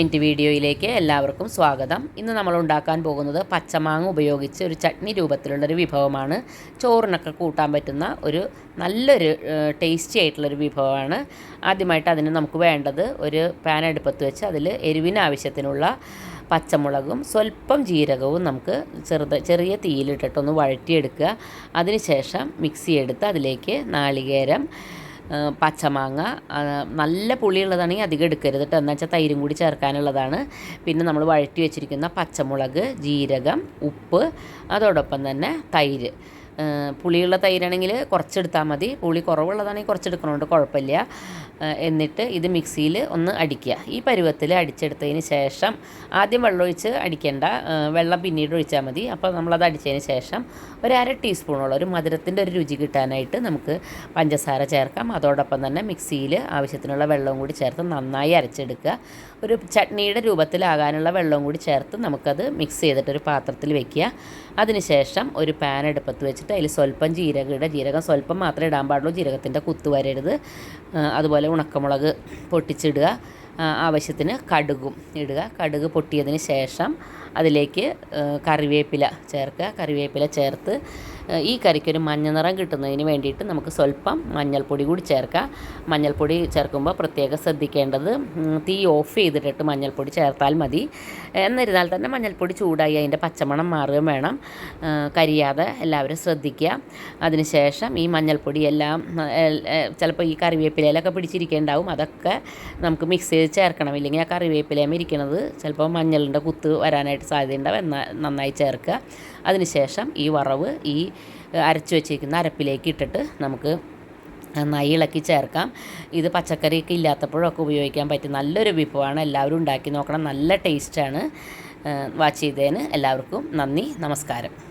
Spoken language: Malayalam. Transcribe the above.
മിനിറ്റ് വീഡിയോയിലേക്ക് എല്ലാവർക്കും സ്വാഗതം. ഇന്ന് നമ്മൾ ഉണ്ടാക്കാൻ പോകുന്നത് പച്ചമാങ്ങ ഉപയോഗിച്ച് ഒരു ചട്നി രൂപത്തിലുള്ളൊരു വിഭവമാണ്. ചോറിനൊക്കെ കൂട്ടാൻ പറ്റുന്ന ഒരു നല്ലൊരു ടേസ്റ്റി ആയിട്ടുള്ളൊരു വിഭവമാണ്. ആദ്യമായിട്ട് അതിന് നമുക്ക് വേണ്ടത് ഒരു പാൻ അടുപ്പത്ത് വെച്ച് അതിൽ എരിവിന് ആവശ്യത്തിനുള്ള പച്ചമുളകും സ്വല്പം ജീരകവും നമുക്ക് ചെറുത് ചെറിയ തീയിലിട്ടിട്ടൊന്ന് വഴറ്റിയെടുക്കുക. അതിനുശേഷം മിക്സി എടുത്ത് അതിലേക്ക് നാളികേരം പച്ചമാങ്ങ നല്ല പുളിയുള്ളതാണെങ്കിൽ അധികം എടുക്കരുത് കേട്ടോ എന്ന് വെച്ചാൽ തൈരും കൂടി ചേർക്കാനുള്ളതാണ്. പിന്നെ നമ്മൾ വഴറ്റി വെച്ചിരിക്കുന്ന പച്ചമുളക് ജീരകം ഉപ്പ് അതോടൊപ്പം തന്നെ തൈര്. പുളിയുള്ള തൈരാണെങ്കിൽ കുറച്ചെടുത്താൽ മതി. പുളി കുറവുള്ളതാണെങ്കിൽ കുറച്ചെടുക്കണോണ്ട് കുഴപ്പമില്ല. എന്നിട്ട് ഇത് മിക്സിയിൽ ഒന്ന് അടിക്കുക. ഈ പരുവത്തിൽ അടിച്ചെടുത്തതിന് ശേഷം ആദ്യം വെള്ളമൊഴിച്ച് അടിക്കേണ്ട. വെള്ളം പിന്നീട് ഒഴിച്ചാൽ മതി. അപ്പോൾ നമ്മളത് അടിച്ചതിന് ശേഷം ഒരു അര ടീസ്പൂണോളം ഒരു മധുരത്തിന്റെ ഒരു രുചി കിട്ടാനായിട്ട് നമുക്ക് പഞ്ചസാര ചേർക്കാം. അതോടൊപ്പം തന്നെ മിക്സിയിൽ ആവശ്യത്തിനുള്ള വെള്ളവും കൂടി ചേർത്ത് നന്നായി അരച്ചെടുക്കുക. ഒരു ചട്നിയുടെ രൂപത്തിലാകാനുള്ള വെള്ളവും കൂടി ചേർത്ത് നമുക്കത് മിക്സ് ചെയ്തിട്ട് ഒരു പാത്രത്തിൽ വെക്കുക. അതിനുശേഷം ഒരു പാൻ അടുപ്പത്ത് വെച്ചിട്ട് അതിൽ സ്വല്പം ജീരകം ഇടുക ജീരകം സ്വല്പം മാത്രമേ ഇടാൻ പാടുള്ളൂ. ജീരകത്തിന്റെ കുത്ത് വരരുത്. അതുപോലെ ഉണക്കമുളക് പൊട്ടിച്ചിടുക. ആവശ്യത്തിന് കടുകും ഇടുക. കടുക് പൊട്ടിയതിന് ശേഷം അതിലേക്ക് കറിവേപ്പില ചേർക്കുക. കറിവേപ്പില ചേർത്ത് ഈ കറിക്കൊരു മഞ്ഞ നിറം കിട്ടുന്നതിന് വേണ്ടിയിട്ട് നമുക്ക് സ്വല്പം മഞ്ഞൾപ്പൊടി കൂടി ചേർക്കാം. മഞ്ഞൾപ്പൊടി ചേർക്കുമ്പോൾ പ്രത്യേകം ശ്രദ്ധിക്കേണ്ടത് തീ ഓഫ് ചെയ്തിട്ടിട്ട് മഞ്ഞൾപ്പൊടി ചേർത്താൽ മതി. എന്നിരുന്നാൽ തന്നെ മഞ്ഞൾപ്പൊടി ചൂടായി അതിന്റെ പച്ചമണം മാറുകയും വേണം. കരിയാതെ എല്ലാവരും ശ്രദ്ധിക്കുക. അതിനുശേഷം ഈ മഞ്ഞൾപ്പൊടി എല്ലാം ചിലപ്പോൾ ഈ കറിവേപ്പിലയിലൊക്കെ പിടിച്ചിരിക്കേണ്ടാവും. അതൊക്കെ നമുക്ക് മിക്സ് ചെയ്ത് ചേർക്കണം. ഇല്ലെങ്കിൽ ആ കറിവേപ്പിലയും ഇരിക്കുന്നത് ചിലപ്പോൾ മഞ്ഞളിന്റെ കുത്ത് വരാനായിട്ട് സാധ്യതയുണ്ടാവും. എന്നാൽ നന്നായി ചേർക്കുക. അതിനുശേഷം ഈ വറവ് ഈ അരച്ചു വെച്ചിരിക്കുന്ന അരപ്പിലേക്ക് ഇട്ടിട്ട് നമുക്ക് നന്നായി ഇളക്കി ചേർക്കാം. ഇത് പച്ചക്കറിയൊക്കെ ഇല്ലാത്തപ്പോഴൊക്കെ ഉപയോഗിക്കാൻ പറ്റും നല്ലൊരു വിഭവമാണ്. എല്ലാവരും ഉണ്ടാക്കി നോക്കണം. നല്ല ടേസ്റ്റാണ് വാച്ച് ചെയ്തതിന് എല്ലാവർക്കും നന്ദി. നമസ്കാരം.